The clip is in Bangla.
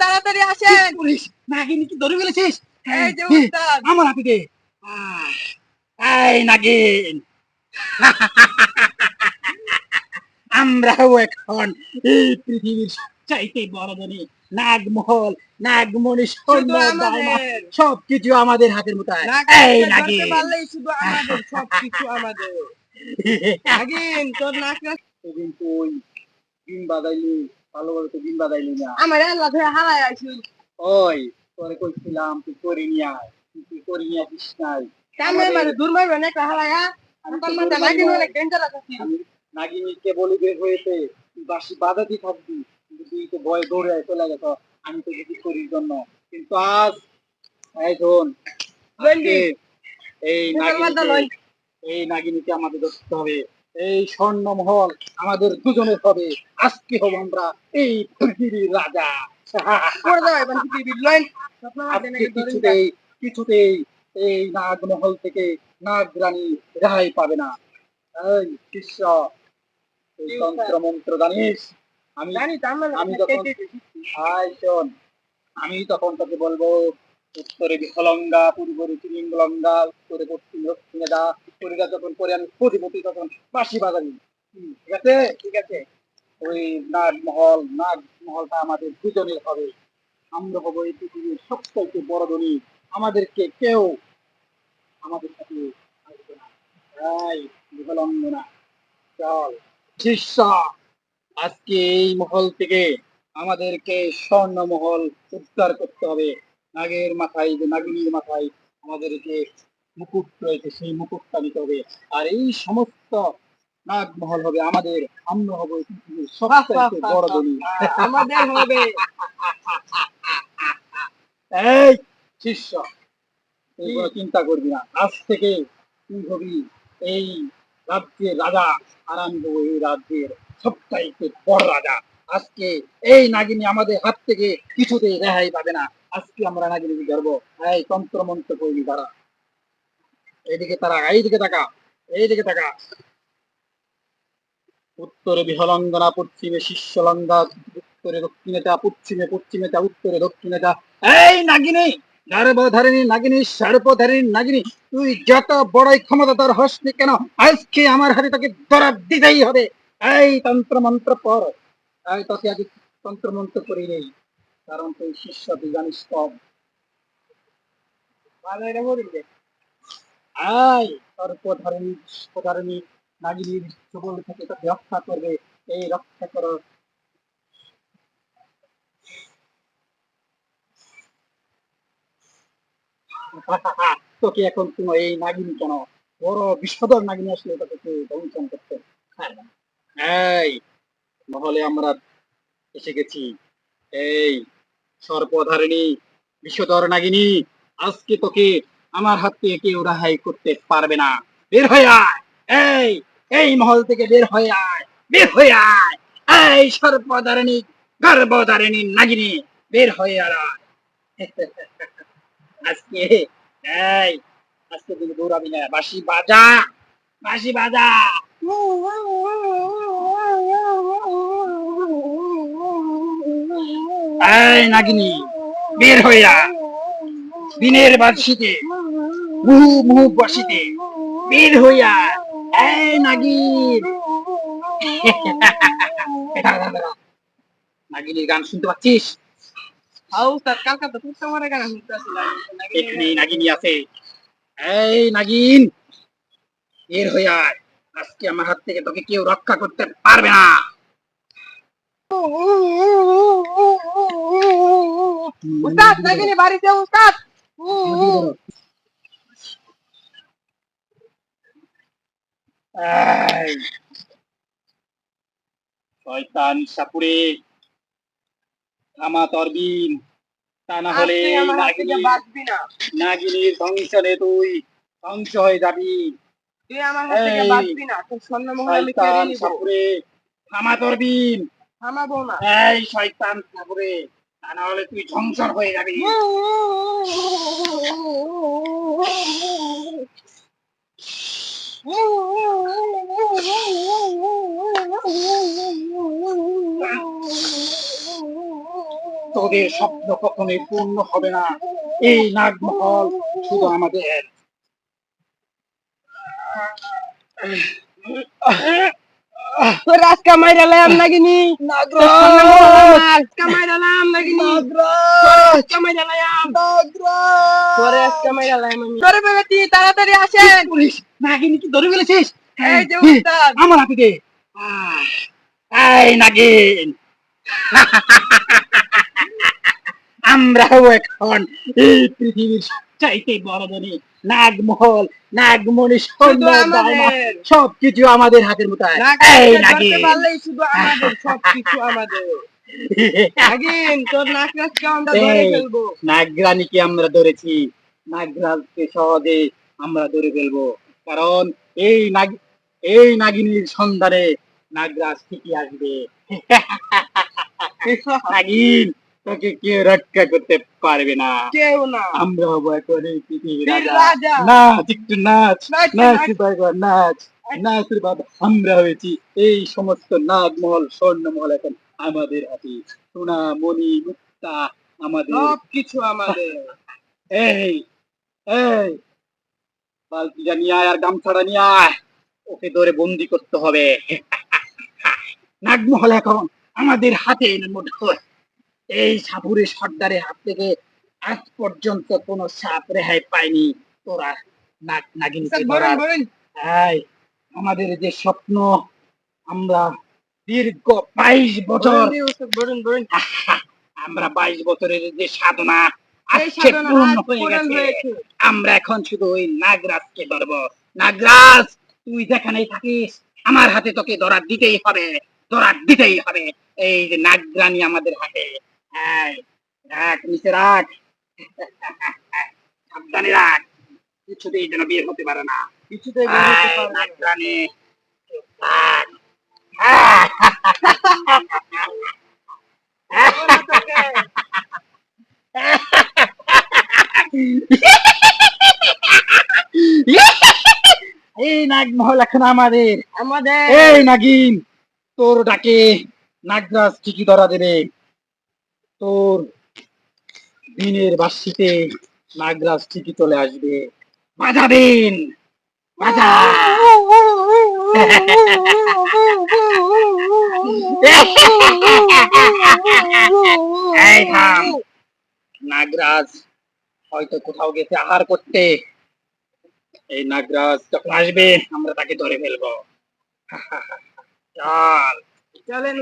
তাড়াতাড়ি আসেন। পুলিশ নাগিনী কি ধরে ফেলেছিস? এই যে হে, উস্তাদ। আমার হাতে দে। এই নাগিন। আমরাও এখন এই পৃথিবীর চাইতে বড় ধনী। নাগমহল নাগমণি শুধু সৌন্দর্য সবকিছু আমাদের হাতের এই নাগিন। শুধু আমাদের সবকিছু আমাদের। নাগিন তোর নাক না সেদিন তুই দিন বাদাইলি ভালো করে তো দিন বাদাইলি না। আমার আল্লাহ ধরে হারাই আইছি ওই তোরে কইছিলাম তুই করি নিয়ে তুই করি নিয়ে নাই? মানে দূর মারবে না একটা তোর মাথা নাগিন অনেক ডেঞ্জারাস আছে। আমি নাগিনীকে বলি বের হয়েছে বাসি বাধাতি থাকবি কিন্তু তুই তো ভয়ে দৌড়ে চলে গেছ আমি তো কিছু করির জন্য। কিন্তু আজ এই শোন এই। নাগিনীকে এই নাগিনীকে আমাদের ধরতে হবে। এই স্বর্ণমহল আমাদের দুজনের হবে। আজকে হব আমরা এই পৃথিবীর রাজা। কিছুতেই কিছুতেই এই নাগমহল থেকে নাগ রানী রেহাই পাবে না। এই এই তন্ত্র মন্ত্র জানিস? আমি মানে আমি শোন আমি তখন তোকে বলব উত্তরে বিহলঙ্গা পূর্বরে চিলিঙ্গলঙ্গা উত্তরে পশ্চিম দক্ষিণে দা, উত্তরে যখন পরে আমি প্রতিপতি তখন বাঁশি বাজাবি। ঠিক আছে? ঠিক আছে। ওই নাগমহল, নাগমহলটা আমাদের দুজনের হবে। আমরা হব এই পৃথিবীর সবচাইতে বড় ধনী। আমাদেরকে কেউ আমাদের সাথে আসবে না। তাই চল। শিষ্য, আজকে এই মহল থেকে আমাদেরকে স্বর্ণ মহল উদ্ধার করতে হবে। নাগের মাথায় যে নাগিনীর মাথায় আমাদের যে মুকুট রয়েছে সেই মুকুটটা নিতে হবে। আর এই সমস্ত নাগ মহল হবে আমাদের আমরা হব এই বড় ধনী। আমাদের হবে। এই শিষ্য চিন্তা করবি না। আজ থেকে তুই হবি এই রাজ্যের রাজা আর আমি হব এই রাজ্যের সবচাইতে বড় রাজা। আজকে এই নাগিনী আমাদের হাত থেকে কিছুতেই রেহাই পাবে না। আজকে আমরা নাগিনীকে ধরবো এই তন্ত্র মন্ত্র করবি তারা। এইদিকে তারা, এইদিকে তাকা এইদিকে তাকা। উত্তরে বিহলঙ্গনা, পশ্চিমে শিষ্যলঙ্গা, উত্তরে দক্ষিণে তা পশ্চিমে পশ্চিমে তা উত্তরে দক্ষিণে তা এই নাগিনী, গর্ভধারিণী নাগিনী সর্বধারিণী নাগিনী, তুই যত বড়ই ক্ষমতাধর হস নি কেন, আজকে আমার হাতে তোকে ধরা দিতেই হবে। এই তন্ত্র মন্ত্র পর এই তোকে আগে তন্ত্র মন্ত্র করি নেই কারণ তুই শিষ্য তুই জানিস সর্বধারিণী নাগিনীর থেকে তোকে রক্ষা করবে, এই রক্ষা করো। তোকে এখন কোনো এই নাগিনী কেন? বড় বিষধর নাগিনী আসলে তোকে ধ্বংসন করতে পারবে না। এই, মহলে আমরা এসে গেছি। এই সর্বধারিণী বিষধর নাগিনী আজকে তোকে আমার হাত থেকে কেউ রেহাই করতে পারবে না বের হয়ে আয় এই এই মহল থেকে বের হয়ে আয় বের হয়ে আয় এই সর্বধারিণী গর্ভধারিণী নাগিনী বের হয়ে আয় আজকে এই আজকে তুমি দৌড়াবি না বাসি বাজা বাসি বাজা এই নাগিনী বের আয় দিনের বার্ষিতে মুহু মুহু বাসিতে বের হইয়া এই নাগিন। নাগিনীর গান শুনতে পাচ্ছিস? নাগিনী আছে। এই নাগিন বের হইয়া। আজকে আমার হাত থেকে তোকে কেউ রক্ষা করতে পারবে না। উস্তাদ নাগিনী বাড়িতে উস্তাদ? এই, শয়তান সাপুরে থামা তরবিন তা না হলে আজকে এই আমার হাত থেকে নাগিনী বাঁচবি না। নাগিনীর ধ্বংসনে তুই ধ্বংস হয়ে যাবি। তুই আমার হাত থেকে বাঁচবি না তোর স্বর্ণ মহল আমি কেড়ে নিব। থামা তরবিন। থামাবো না। এই শয়তান সাপুরে তা তুই হয়ে যাবি। তোদের স্বপ্ন কখনোই পূর্ণ হবে না। এই নাগমহল শুধু আমাদের। তোর আজকে মাইরালাম নাগিনি। আজকে মাইরালাম নাগরাজ। তোরে আজকে মাইরালাম আমি। তোরে বেগতি তাড়াতাড়ি আসেন। পুলিশ নাগিনী কি ধরে ফেলেছিস? এই যে উস্তাদ। আমার হাতে দে। এই নাগিন। আমরাও এখন এই পৃথিবীর চাইতে বড় ধনী। নাগমহল নাগমণি শুধু সন্ধ্যা দাইমা আমাদের সবকিছু আমাদের হাতের মুঠায়। এই নাগিন। শুধু আমাদের সবকিছু আমাদের। নাগিন তোর নাগরাজকে আমরা ধরে ফেলব। নাগরানীকে আমরা ধরেছি। নাগরাজকে সহজে আমরা ধরে ফেলব। কারণ এই নাগ এই নাগিনীর সন্ধানে নাগরাজ ঠিকই আসবে। নাগিন তোকে কেউ রক্ষা করতে পারবে না। কেউ না। আমরা হব এখন এই পৃথিবীর রাজা। নাচ একটু নাচ। নাচ, নাচ নাচ। বাবা আমরা হয়েছি এই সমস্ত নাগমহল স্বর্ণমহল এখন আমাদের হাতে। সোনা মণি মুক্তা আমাদের। সবকিছু আমাদের। এই এই বালতিটা নিয়ে আয় আর গামছাটা নিয়ে আয়। ওকে ধরে বন্দি করতে হবে। নাগমহল এখন আমাদের হাতে। মুঠো এই সাপুরে সর্দারের হাত থেকে আজ পর্যন্ত কোনো সাপ রেহাই পায়নি তোরা নাগ নাগিনীকে আমাদের যে স্বপ্ন আমরা দীর্ঘ বাইশ বছর আমরা বাইশ বছরের যে সাধনা। আমরা এখন শুধু ওই নাগরাজকে ধরবো। নাগরাজ তুই যেখানেই থাকিস আমার হাতে তোকে ধরা দিতেই হবে ধরা দিতেই হবে। এই যে নাগরানী আমাদের হাতে। রাখ নিচে রাখ। সাবধানে রাখ। কিছুতেই যেন বিয়ে হতে পারে না। কিছুতেই বের হতে না। এই নাগমহল এখন আমাদের। আমাদের। এই নাগিন তোর ডাকে নাগরাজ ঠিকই ধরা দেবে। তোর দিনের বাসিতে নাগরাজ ঠিকই চলে আসবে। বাজাবেন নাগরাজ হয়তো কোথাও গেছে আহার করতে। এই নাগরাজ যখন আসবে, আমরা তাকে ধরে ফেলব। চল। চলেন